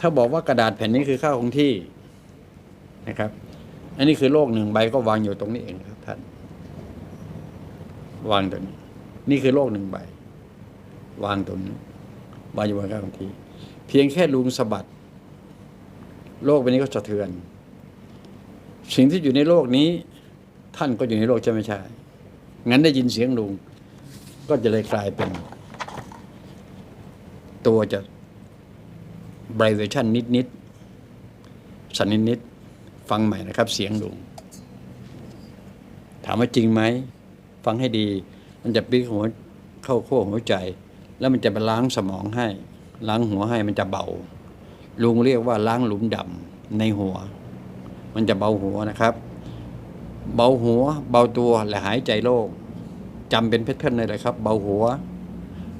ถ้าบอกว่ากระดาษแผ่นนี้คือค่าคงที่นะครับ อันนี้คือโลกหนึ่งใบก็วางอยู่ตรงนี้เองครับท่าน วางตรงนี้ นี่คือโลกหนึ่งใบ วางตรงนี้วางอยู่บนค่าคงที่ เพียงแค่ลุงสะบัด โลกใบนี้ก็สะเทือน สิ่งที่อยู่ในโลกนี้ ท่านก็อยู่ในโลกใช่ไหมใช่งั้นได้ยินเสียงลุง ก็จะเลยกลายเป็น ตัวจะ vibration นิดนิดๆสั่นนิดนิดๆฟังใหม่นะครับ เสียงลุงถามว่าจริงไหม ฟังให้ดี มันจะปีกหัวเข้าโค้งหัวใจ แล้วมันจะไปล้างสมองให้ ล้างหัวให้มันจะเบา ลุงเรียกว่าล้างหลุมดำในหัว มันจะเบาหัวนะครับ เบาหัว เบาตัวและหายใจโล่งจำเป็นแพทเทิร์นเลยเลยครับ เบาหัว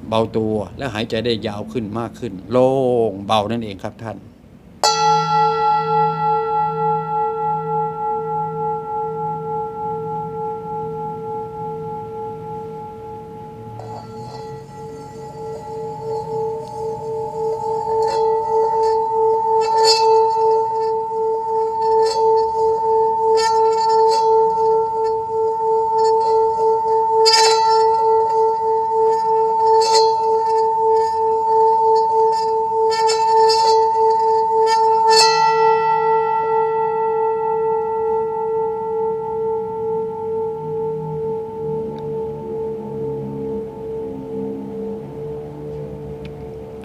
เบาตัวและหายใจได้ยาวขึ้นมากขึ้น โล่งเบานั่นเองครับท่าน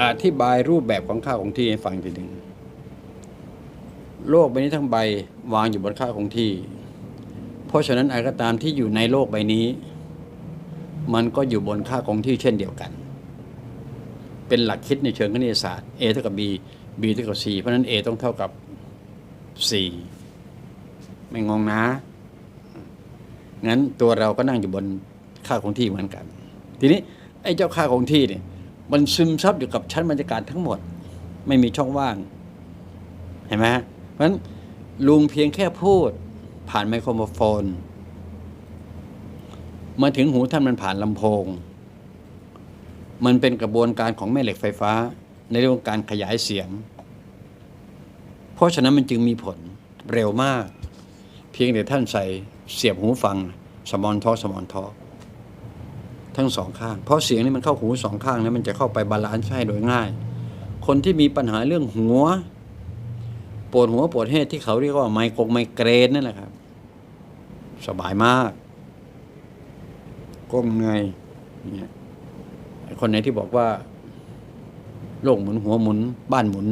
อธิบายรูปแบบของข้าวของที่ให้ฟังทีหนึ่งโลกใบนี้ทั้งใบวางอยู่บนข้าวของที่ เพราะฉะนั้นอะไรก็ตามที่อยู่ในโลกใบนี้ มันก็อยู่บนค่าคงที่เช่นเดียวกัน เป็นหลักคิดในเชิงคณิตศาสตร์ a เท่ากับ b b เท่ากับ c เพราะฉะนั้น a ต้องเท่ากับ c ไม่งงนะ งั้นตัวเราก็นั่งอยู่บนค่าคงที่เหมือนกัน ทีนี้ไอ้เจ้าค่าคงที่เนี่ย มันซึมซับอยู่กับชั้นบรรยากาศทั้งหมด ไม่มีช่องว่าง เห็นไหมฮะเพราะฉะนั้นลุงเพียงแค่พูด ผ่านไมโครโฟน มาถึงหูท่านมันผ่านลำโพง มันเป็นกระบวนการของแม่เหล็กไฟฟ้า ในเรื่องการขยายเสียง เพราะฉะนั้นมันจึงมีผลเร็วมาก เพียงแต่ท่านใส่เสียบหูฟัง สมอนทอสมอนทอ ทั้งสองข้าง เพราะเสียงนี่มันเข้าหูสองข้างแล้วมันจะเข้าไปบาลานซ์ให้โดยง่าย คนที่มีปัญหาเรื่องหัว ปวดหัวปวดเฮดที่เขาเรียกว่าไมโครไมเกรนนั่นแหละครับ สบายมากก้มเงยเนี่ยคนไหนที่บอกว่าโลกหมุนหัวหมุนบ้านหมุนนะ